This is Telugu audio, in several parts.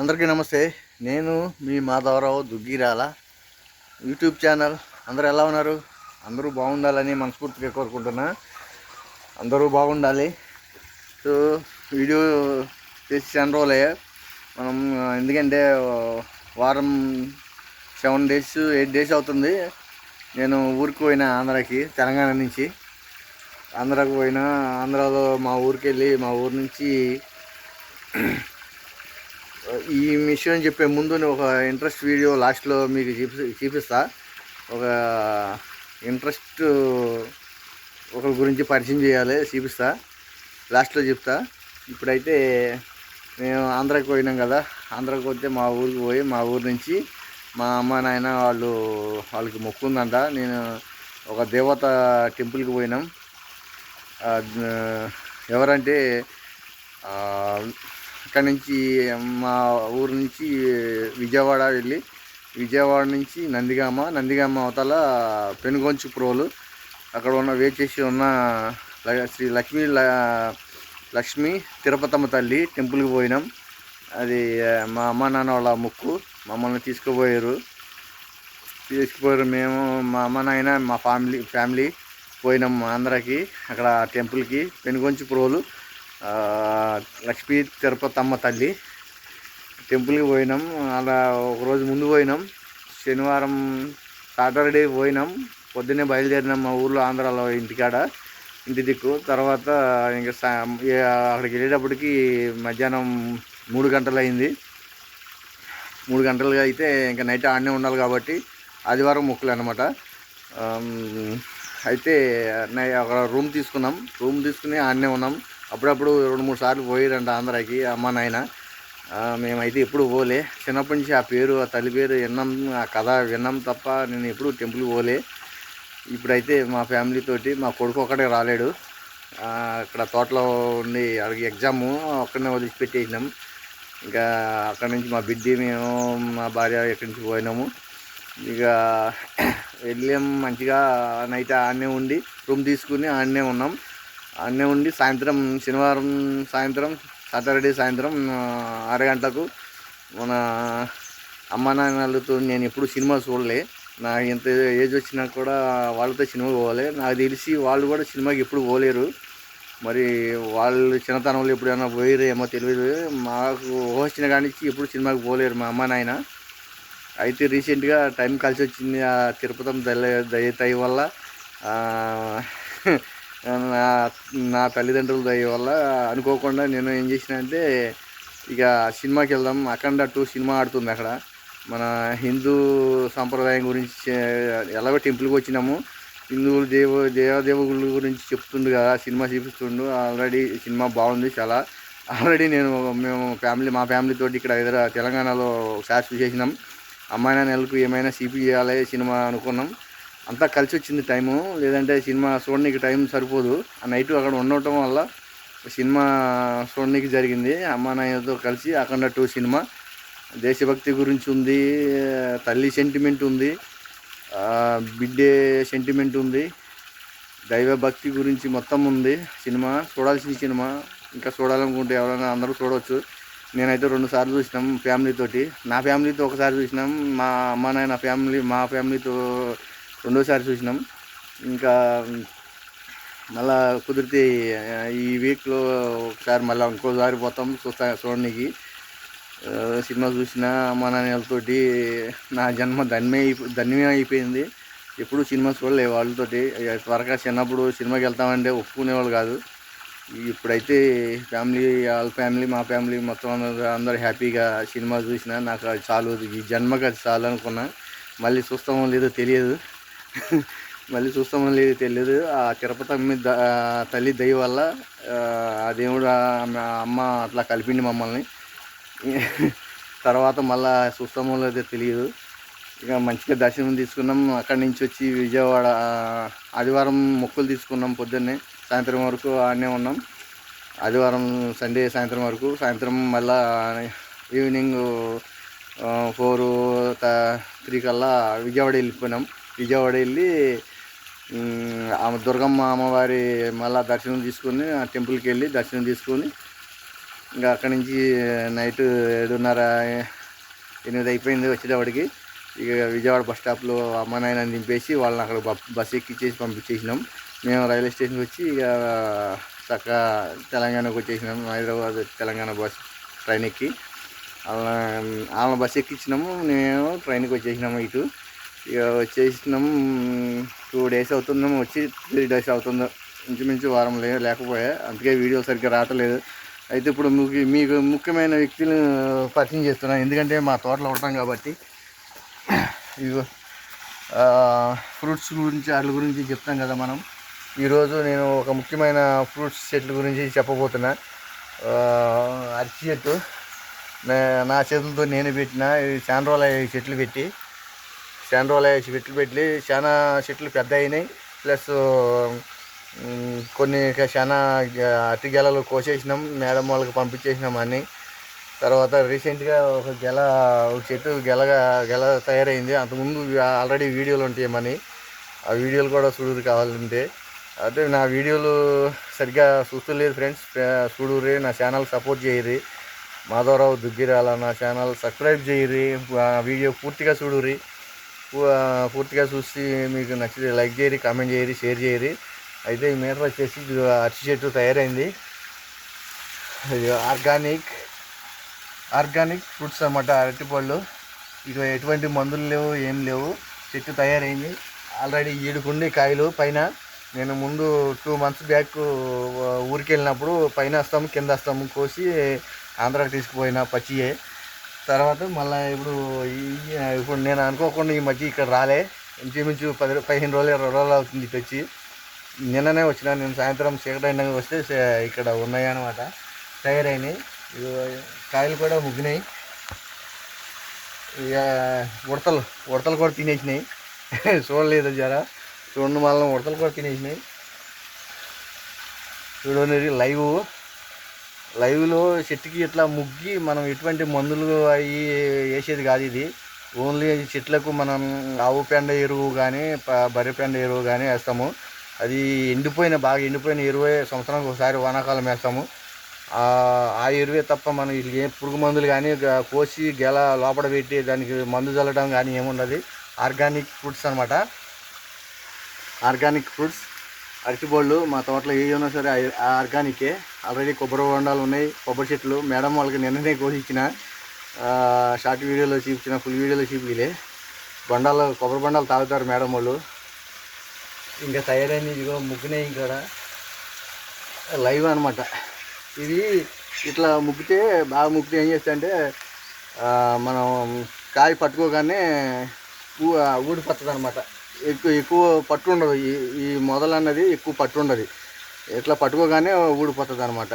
అందరికీ నమస్తే. నేను మీ మాధవరావు దుగ్గిరాల. YouTube channel. అందరూ ఎలా ఉన్నారు? అందరూ బాగుండాలని మనస్ఫూర్తిగా కోరుకుంటున్నా. అందరూ బాగుండాలి. సో వీడియో చేసి చాలా రోజులయ్యా. మనం ఎందుకంటే వారం సెవెన్ డేస్ ఎయిట్ డేస్ అవుతుంది. నేను ఊరికి పోయిన ఆంధ్రాకి తెలంగాణ నుంచి. ఆంధ్రాకి పోయినా ఆంధ్రాలో మా ఊరికి వెళ్ళి మా ఊరు నుంచి ఈ విషయం చెప్పే ముందు నేను ఒక ఇంట్రెస్ట్ వీడియో లాస్ట్లో మీకు చూపి చూపిస్తా. ఒక ఇంట్రెస్ట్ ఒకరి గురించి పరిచయం చేయాలి చూపిస్తా. లాస్ట్లో చెప్తా. ఇప్పుడైతే మేము ఆంధ్రాకి పోయినాం కదా. ఆంధ్రాకి వస్తే మా ఊరికి పోయి మా ఊరు నుంచి మా అమ్మ నాయన వాళ్ళు వాళ్ళకి మొక్కు ఉందంట. నేను ఒక దేవత టెంపుల్కి పోయినాం. ఎవరంటే అక్కడి నుంచి మా ఊరు నుంచి విజయవాడ వెళ్ళి విజయవాడ నుంచి నందిగామ నందిగామ అవతల పెనుగొంచు ప్రోలు. అక్కడ ఉన్న వేచేసి ఉన్న శ్రీ లక్ష్మీ ల- తిరుపతమ్మ తల్లి టెంపుల్కి పోయినాం. అది మా అమ్మ నాన్న వాళ్ళ ముక్కు మమ్మల్ని తీసుకుపోయారు. తీసుకుపోయారు మేము మా అమ్మ నాయన మా ఫ్యామిలీ ఫ్యామిలీ పోయినాం ఆంధ్రాకి అక్కడ టెంపుల్కి పెనుగొంచి ప్రోలు. లక్ష్మీ తిరుపతమ్మ తల్లి. టెంపుల్కి పోయినాం. అలా ఒకరోజు ముందు పోయినాం. శనివారం సాటర్డే పోయినాం. పొద్దున్నే బయలుదేరినాం మా ఊర్లో ఆంధ్రాలో ఇంటికాడ ఇంటి దిక్కు. తర్వాత ఇంకా అక్కడికి వెళ్ళేటప్పటికి మధ్యాహ్నం మూడు గంటలు అయింది మూడు గంటలుగా అయితే ఇంకా నైట్ ఆడనే ఉండాలి కాబట్టి ఆదివారం మొక్కులు అనమాట అయితే అక్కడ రూమ్ తీసుకున్నాం. రూమ్ తీసుకుని ఆడనే ఉన్నాం. అప్పుడప్పుడు రెండు మూడు సార్లు పోయిరంట ఆంధ్రాకి అమ్మ నాయన. మేమైతే ఎప్పుడు పోలే. చిన్నప్పటి నుంచి ఆ పేరు ఆ తల్లి పేరు విన్నాం ఆ కథ విన్నాం తప్ప నేను ఎప్పుడు టెంపుల్ పోలే. ఇప్పుడైతే మా ఫ్యామిలీతోటి మా కొడుకు ఒక్కడే రాలేడు. అక్కడ తోటలో ఉండి అక్కడికి ఎగ్జాము ఒక్కడనే వదిలిపెట్టేసినాం. ఇంకా అక్కడ నుంచి మా బిడ్డ మేము మా భార్య ఎక్కడి నుంచి పోయినాము. ఇక వెళ్ళాం మంచిగా నైట్ ఆడనే ఉండి రూమ్ తీసుకుని ఆడనే ఉన్నాం. అన్నీ ఉండి సాయంత్రం శనివారం సాయంత్రం సాటర్డే సాయంత్రం అరగంటకు ఆరు గంటలకు మన అమ్మ నాన్నలతో నేను ఎప్పుడు సినిమా చూడలే. నా ఎంత ఏజ్ వచ్చినా కూడా వాళ్ళతో సినిమా పోవాలి. నాకు తెలిసి వాళ్ళు కూడా సినిమాకి ఎప్పుడు పోలేరు. మరి వాళ్ళు చిన్నతనంలో ఎప్పుడైనా పోయారు ఏమో తెలియదు మాకు వచ్చిన కాడి ఎప్పుడు సినిమాకి పోలేరు మా అమ్మ నాయన. అయితే రీసెంట్గా టైం కలిసి వచ్చింది ఆ తిరుపతి దయ దయ వల్ల. నా నా తల్లిదండ్రుల దయ వల్ల అనుకోకుండా నేను ఏం చేసిన అంటే ఇక సినిమాకి వెళ్దాం. అఖండ టూ సినిమా ఆడుతుంది అక్కడ. మన హిందూ సాంప్రదాయం గురించి ఎలాగో టెంపుల్కి వచ్చినాము. హిందువులు దేవ దేవదేవుల గురించి చెప్తుండు కదా సినిమా చూపిస్తుండు. ఆల్రెడీ సినిమా బాగుంది చాలా. ఆల్రెడీ నేను మేము ఫ్యామిలీ మా ఫ్యామిలీ తోటి ఇక్కడ హైదరా తెలంగాణలో ఒకసారి చేసినాం. అమ్మాయిన నెలకు ఏమైనా సిపి చేయాలి సినిమా అనుకున్నాం. అంతా కలిసి వచ్చింది టైము. లేదంటే సినిమా చూడడానికి టైం సరిపోదు. ఆ నైట్ అక్కడ ఉండటం వల్ల సినిమా చూడడానికి జరిగింది. అమ్మా నాయనతో కలిసి అఖండ టూ సినిమా. దేశభక్తి గురించి ఉంది తల్లి సెంటిమెంట్ ఉంది బిడ్డే సెంటిమెంట్ ఉంది దైవ భక్తి గురించి మొత్తం ఉంది. సినిమా చూడాల్సిన సినిమా. ఇంకా చూడాలనుకుంటే ఎవరైనా అందరూ చూడవచ్చు నేనైతే రెండు సార్లు చూసినాం ఫ్యామిలీతోటి. నా ఫ్యామిలీతో ఒకసారి చూసినాం. మా అమ్మ నాయన ఫ్యామిలీ మా ఫ్యామిలీతో రెండోసారి చూసినాం. ఇంకా మళ్ళా కుదిరితే ఈ వీక్లో ఒకసారి మళ్ళీ ఇంకోసారి పోతాం చూస్తా చూడడానికి సినిమా చూసిన మా నాన్నలతోటి నా జన్మ ధన్యమే అయిపో- ధన్యమే అయిపోయింది. ఎప్పుడు సినిమా చూడలే వాళ్ళతోటి. త్వరగా చిన్నప్పుడు సినిమాకి వెళ్తామంటే ఒప్పుకునేవాళ్ళు కాదు. ఇప్పుడైతే ఫ్యామిలీ వాళ్ళ ఫ్యామిలీ మా ఫ్యామిలీ మొత్తం అందరూ అందరూ హ్యాపీగా సినిమా చూసిన నాకు అది చాలు. ఈ జన్మకి అది చాలు అనుకున్నా. మళ్ళీ చూస్తామో లేదో తెలియదు. మళ్ళీ చూస్తామో లేదు తెలియదు ఆ తిరుపతి అమ్మి ద- తల్లి దయ వల్ల ఆ, దేవుడు అమ్మ అట్లా కలిపిండి మమ్మల్ని. తర్వాత మళ్ళా చూస్తామో లేదో తెలియదు ఇక మంచిగా దర్శనం తీసుకున్నాం. అక్కడి నుంచి వచ్చి విజయవాడ ఆదివారం మొక్కులు తీసుకున్నాం పొద్దున్నే. సాయంత్రం వరకు ఆడనే ఉన్నాం. ఆదివారం సండే సాయంత్రం వరకు. సాయంత్రం మళ్ళా ఈవినింగ్ ఫోర్ త్రీ కల్లా విజయవాడ వెళ్ళిపోయినాం. విజయవాడ వెళ్ళి ఆమె దుర్గమ్మ అమ్మవారి మళ్ళా దర్శనం తీసుకొని ఆ టెంపుల్కి వెళ్ళి దర్శనం తీసుకొని ఇంకా అక్కడి నుంచి నైట్ ఏడున్నర ఎనిమిది అయిపోయింది వచ్చేటప్పటికి. ఇక విజయవాడ బస్ స్టాప్లో అమ్మ నాయన దింపేసి వాళ్ళని అక్కడ బస్ ఎక్కిచ్చేసి పంపించేసినాం. మేము రైల్వే స్టేషన్కి వచ్చి ఇక చక్కగా తెలంగాణకు వచ్చేసినాం. హైదరాబాద్ తెలంగాణ బస్ ట్రైన్ ఎక్కి. వాళ్ళ వాళ్ళ బస్ ఎక్కించినాము మేము ట్రైన్కి వచ్చేసినాము ఇటు. ఇక వచ్చేసినాం టూ డేస్ అవుతుందాం వచ్చి త్రీ డేస్ అవుతుందో. ఇంచుమించు వారం లే లేకపోయా అందుకే వీడియో సరిగ్గా రావట్లేదు. అయితే ఇప్పుడు మీకు మీకు ముఖ్యమైన వ్యక్తులు పరిచయం చేస్తున్నాను ఎందుకంటే మా తోటలో ఉంటాం కాబట్టి. ఇగో ఫ్రూట్స్ గురించి వాటి గురించి చెప్తాం కదా మనం. ఈరోజు నేను ఒక ముఖ్యమైన ఫ్రూట్స్ చెట్ల గురించి చెప్పబోతున్నా. ఆ, అరటి చెట్టు. నా చేతులతో నేను పెట్టిన ఇవి చాలా రోజులు చెట్లు పెట్టి. చాలా రోజులు అయ్యాయి చెట్లు పెట్టి చాలా చెట్లు పెద్ద అయినాయి. ప్లస్ కొన్ని చాలా అతి అరటి గెలలు కోసేసినాం మేడం వాళ్ళకి పంపించేసినాం అన్నీ. తర్వాత రీసెంట్గా ఒక గెల ఒక చెట్టు గెలగా గెల తయారైంది. అంతకుముందు ఆల్రెడీ వీడియోలు ఉంటాయి మని. ఆ వీడియోలు కూడా చూడదు కావాలంటే. అంటే నా వీడియోలు సరిగ్గా చూస్తలేదు ఫ్రెండ్స్. చూడుర్రి నా ఛానల్ సపోర్ట్ చేయరి. మాధవరావు దుగ్గిరాల నా ఛానల్ సబ్స్క్రైబ్ చేయరి. ఆ వీడియో పూర్తిగా చూడుర్రి పూర్తిగా చూసి మీకు నచ్చితే లైక్ చేయరి కామెంట్ చేయరు షేర్ చేయరి అయితే ఈ మీటర్ వచ్చేసి ఇది అరటి చెట్టు తయారైంది. ఆర్గానిక్ ఆర్గానిక్ ఫ్రూట్స్ అన్నమాట అరటిపళ్ళు ఇక ఎటువంటి మందులు లేవు ఏం లేవు. చెట్టు తయారైంది. ఆల్రెడీ ఈడుకుండి కాయలు పైన. నేను ముందు టూ మంత్స్ బ్యాక్ ఊరికి వెళ్ళినప్పుడు పైన వస్తాము కింద వస్తాము కోసి ఆంధ్రాకి తీసుకుపోయిన పచ్చియే. తర్వాత మళ్ళీ ఇప్పుడు ఇప్పుడు నేను అనుకోకుండా ఈ మధ్య ఇక్కడ రాలే. ఇంచుమించు పది పదిహేను రోజులు ఇరవై రోజులు అవుతుంది ఇటు వచ్చి. నిన్ననే వచ్చిన నేను సాయంత్రం చీకటి అయినా వస్తే ఇక్కడ ఉన్నాయి అనమాట తయారైనాయి కాయలు కూడా ముగ్గినాయి. ఇక ఉడతలు ఉడతలు కూడా తినేసినాయి. చూడలేదు జరా. చూడండి మళ్ళీ ఉడతలు కూడా తినేసినాయి. చూడండి లైవ్. లైవ్లో చెట్టుకి ఇట్లా ముగ్గి మనం ఎటువంటి మందులు అవి వేసేది కాదు ఇది. ఓన్లీ చెట్లకు మనం ఆవు పెండ ఎరువు కానీ బర్రె పెండ ఎరువు కానీ వేస్తాము. అది ఎండిపోయిన బాగా ఎండిపోయిన ఎరువే సంవత్సరానికి ఒకసారి వానాకాలం వేస్తాము. ఆ ఎరువే తప్ప మనం ఇది ఏ పురుగు మందులు కానీ కోసి గెల లోపల పెట్టి దానికి మందు చల్లడం కానీ ఏముండదు. ఆర్గానిక్ ఫ్రూట్స్ అనమాట ఆర్గానిక్ ఫ్రూట్స్ అరటిబోళ్ళు మా తోటలో ఏ ఉన్నా సరే ఆ- ఆర్గానికే. ఆల్రెడీ కొబ్బరి బొండాలు ఉన్నాయి కొబ్బరి చెట్లు. మేడం వాళ్ళకి నిన్ననే కోసి ఇచ్చిన షార్ట్ వీడియోలో చూపించిన ఫుల్ వీడియోలో చూపించలే. బొండాలు కొబ్బరి బొండాలు తాగుతారు మేడం వాళ్ళు. ఇంకా తయారైన ఇదిగో ముగ్గునే ఇక్కడ. లైవ్ అనమాట ఇది ఇట్లా ముగ్గితే బాగా ముగ్గితే ఏం చేస్తా అంటే మనం కాయ పట్టుకోగానే ఊ ఊడిపోతుంది అనమాట ఎక్కువ ఎక్కువ పట్టు ఉండదు ఈ ఈ మొదలు అన్నది ఎక్కువ పట్టు ఉండదు ఇట్లా పట్టుకోగానే ఊడిపోతుంది అనమాట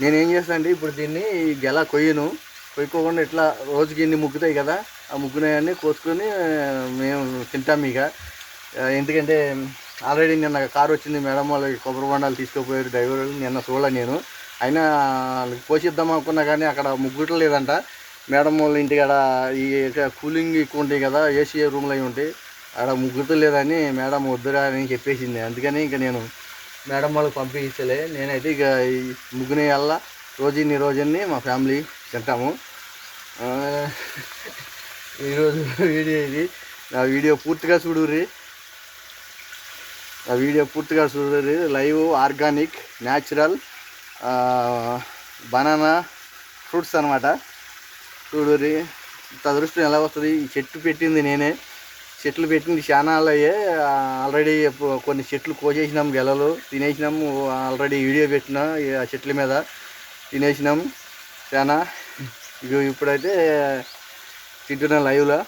నేనేం చేస్తాను అంటే ఇప్పుడు దీన్ని గెల కొయ్యను. కొయ్యకోకుండా ఇట్లా రోజుకి ఇన్ని ముగ్గుతాయి కదా ఆ ముగ్గునవన్నీ కోసుకొని మేము తింటాం ఇక. ఎందుకంటే ఆల్రెడీ నిన్న కారు వచ్చింది మేడం వాళ్ళకి కొబ్బరి బొండాలు తీసుకుపోయారు డ్రైవర్. నిన్న చూడలే నేను. అయినా వాళ్ళకి పోషిద్దాం అనుకున్నా కానీ అక్కడ ముగ్గుట లేదంట. మేడం వాళ్ళ ఇంటికాడ ఈ కూలింగ్ ఎక్కువ ఉంటాయి కదా ఏసీ రూమ్లు అవి ఉంటాయి. ఆడ ముగ్గుతలేదని మేడం వద్దురా అని చెప్పేసింది. అందుకని ఇంకా నేను మేడం వాళ్ళకి పంపించలే. నేనైతే ఇక ఈ వల్ల రోజుని రోజుని మా ఫ్యామిలీ తింటాము. ఈరోజు వీడియో ఇది. నా వీడియో పూర్తిగా చూడుర్రి. ఆ వీడియో పూర్తిగా చూడరు live organic natural banana fruits అనమాట చూడరి తదృష్టం అదృష్టం ఎలా వస్తుంది? ఈ చెట్టు పెట్టింది నేనే. చెట్లు పెట్టింది చాలా అయ్యే ఆల్రెడీ కొన్ని చెట్లు కోసేసినాం గెలలు తినేసినాము ఆల్రెడీ వీడియో పెట్టినా ఆ చెట్ల మీద. తినేసినాం చాలా ఇగో ఇప్పుడైతే తింటున్నాం లైవ్లో.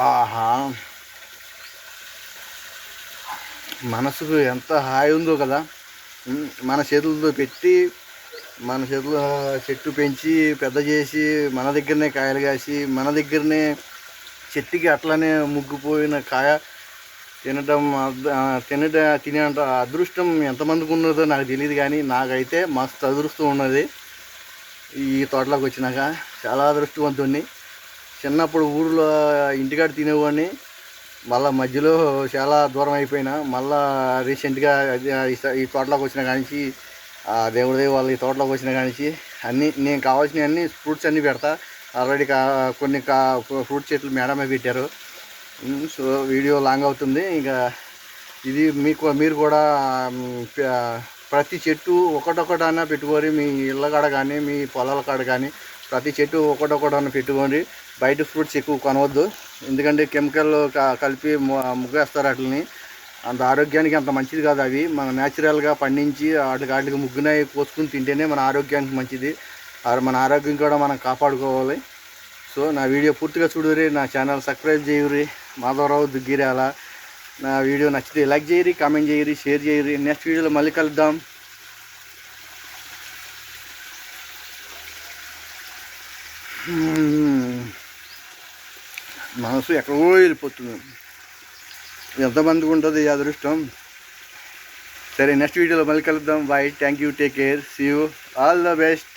ఆహా. మనసుకు ఎంత హాయి ఉందో కదా. మన చేతులతో పెట్టి మన చేతులు చెట్టు పెంచి పెద్ద చేసి మన దగ్గరనే కాయలు కాసి మన దగ్గరనే చెట్టుకి అట్లనే ముగ్గుపోయిన కాయ తినటం తినడం ఆ, తినట తినేంత అదృష్టం ఎంతమందికి ఉన్నదో నాకు తెలియదు కానీ నాకైతే మస్తు అదృష్టం ఉన్నది. ఈ తోటలోకి వచ్చినాక చాలా అదృష్టవంతుణ్ణి. చిన్నప్పుడు ఊరిలో ఇంటికాడ తినేవాడిని. మళ్ళీ మధ్యలో చాలా దూరం అయిపోయినా. మళ్ళా రీసెంట్గా ఈ- తోటలోకి వచ్చిన కానించి దేవుడి దయ వాళ్ళ ఈ తోటలోకి వచ్చిన కానించి అన్నీ నేను కావాల్సిన అన్ని ఫ్రూట్స్ అన్నీ పెడతా. ఆల్రెడీ కా కొన్ని కా ఫ్రూట్ చెట్లు మేడమే పెట్టారు. సో వీడియో లాంగ్ అవుతుంది. ఇంకా ఇది మీకు మీరు కూడా ప్రతి చెట్టు ఒకటొకటైనా పెట్టుకొని మీ ఇళ్ళ కాడ కానీ మీ పొలాల కాడ కానీ ప్రతి చెట్టు ఒకటొకటన్నా పెట్టుకొని బయట ఫ్రూట్స్ ఎక్కువ కొనవద్దు. ఎందుకంటే కెమికల్ కలిపి ముగ్గేస్తారు వాటిని అంత ఆరోగ్యానికి అంత మంచిది కాదు అవి. మనం న్యాచురల్గా పండించి వాటికి వాటికి ముగ్గునాయి కోసుకుని తింటేనే మన ఆరోగ్యానికి మంచిది. మన ఆరోగ్యం కూడా మనం కాపాడుకోవాలి. సో నా వీడియో పూర్తిగా చూడురి నా ఛానల్ సబ్స్క్రైబ్ చేయురి మాధవరావు దుగ్గిరాల. నా వీడియో నచ్చితే లైక్ చేయరి కామెంట్ చేయరి షేర్ చేయరి నెక్స్ట్ వీడియోలో మళ్ళీ కలుద్దాం. మనసు ఎక్కడో వెళ్ళిపోతుంది. ఎంతమందికి ఉంటుంది ఈ అదృష్టం? సరే నెక్స్ట్ వీడియోలో మళ్ళీ కలుద్దాం. Bye thank you take care see you all the best